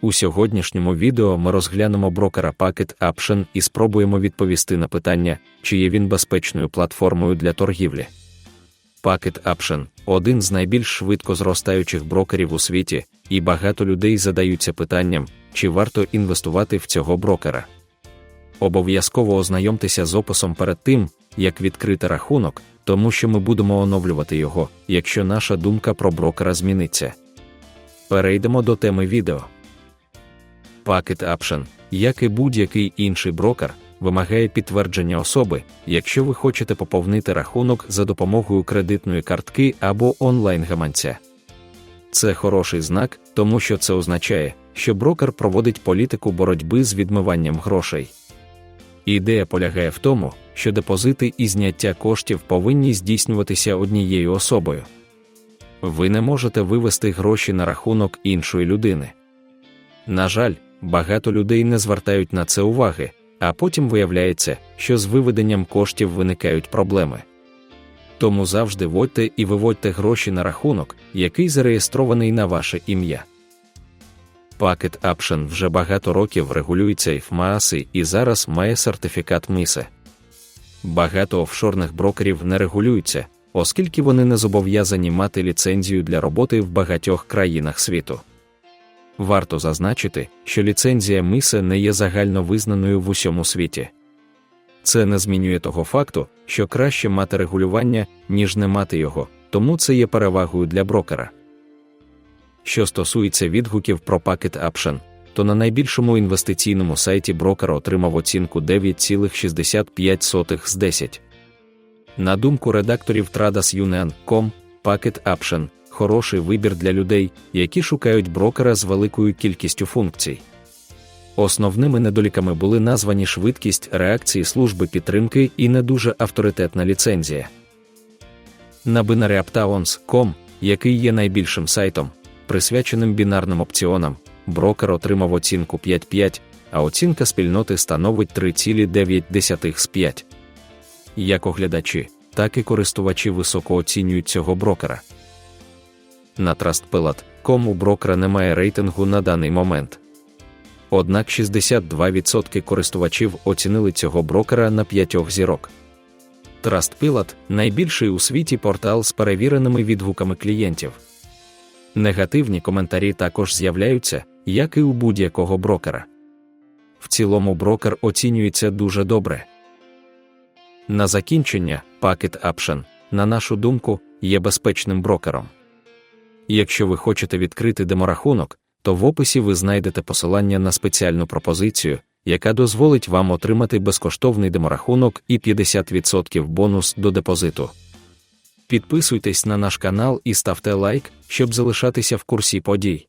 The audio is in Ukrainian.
У сьогоднішньому відео ми розглянемо брокера Packet Option і спробуємо відповісти на питання, чи є він безпечною платформою для торгівлі. Packet Option – один з найбільш швидко зростаючих брокерів у світі, і багато людей задаються питанням, чи варто інвестувати в цього брокера. Обов'язково ознайомтеся з описом перед тим, як відкрити рахунок, тому що ми будемо оновлювати його, якщо наша думка про брокера зміниться. Перейдемо до теми відео. Packet Option, як і будь-який інший брокер, вимагає підтвердження особи, якщо ви хочете поповнити рахунок за допомогою кредитної картки або онлайн-гаманця. Це хороший знак, тому що це означає, що брокер проводить політику боротьби з відмиванням грошей. Ідея полягає в тому, що депозити і зняття коштів повинні здійснюватися однією особою. Ви не можете вивести гроші на рахунок іншої людини. На жаль, багато людей не звертають на це уваги, а потім виявляється, що з виведенням коштів виникають проблеми. Тому завжди вводьте і виводьте гроші на рахунок, який зареєстрований на ваше ім'я. Packet Option вже багато років регулюється в МААСи і зараз має сертифікат МІСЕ. Багато офшорних брокерів не регулюються, оскільки вони не зобов'язані мати ліцензію для роботи в багатьох країнах світу. Варто зазначити, що ліцензія МИСЕ не є загально визнаною в усьому світі. Це не змінює того факту, що краще мати регулювання, ніж не мати його, тому це є перевагою для брокера. Що стосується відгуків про Packet Option, то на найбільшому інвестиційному сайті брокер отримав оцінку 9,65 з 10. На думку редакторів TradesUnion.com, Packet Option хороший вибір для людей, які шукають брокера з великою кількістю функцій. Основними недоліками були названі швидкість реакції служби підтримки і не дуже авторитетна ліцензія. На BinaryAptowns.com, який є найбільшим сайтом, присвяченим бінарним опціонам, брокер отримав оцінку 5,5, а оцінка спільноти становить 3,9 з 5. Як оглядачі, так і користувачі високо оцінюють цього брокера. На TrustPilot.com у брокера немає рейтингу на даний момент. Однак 62% користувачів оцінили цього брокера на 5 зірок. TrustPilot – найбільший у світі портал з перевіреними відгуками клієнтів. Негативні коментарі також з'являються, як і у будь-якого брокера. В цілому брокер оцінюється дуже добре. На закінчення, Packet Option, на нашу думку, є безпечним брокером. Якщо ви хочете відкрити деморахунок, то в описі ви знайдете посилання на спеціальну пропозицію, яка дозволить вам отримати безкоштовний деморахунок і 50% бонус до депозиту. Підписуйтесь на наш канал і ставте лайк, щоб залишатися в курсі подій.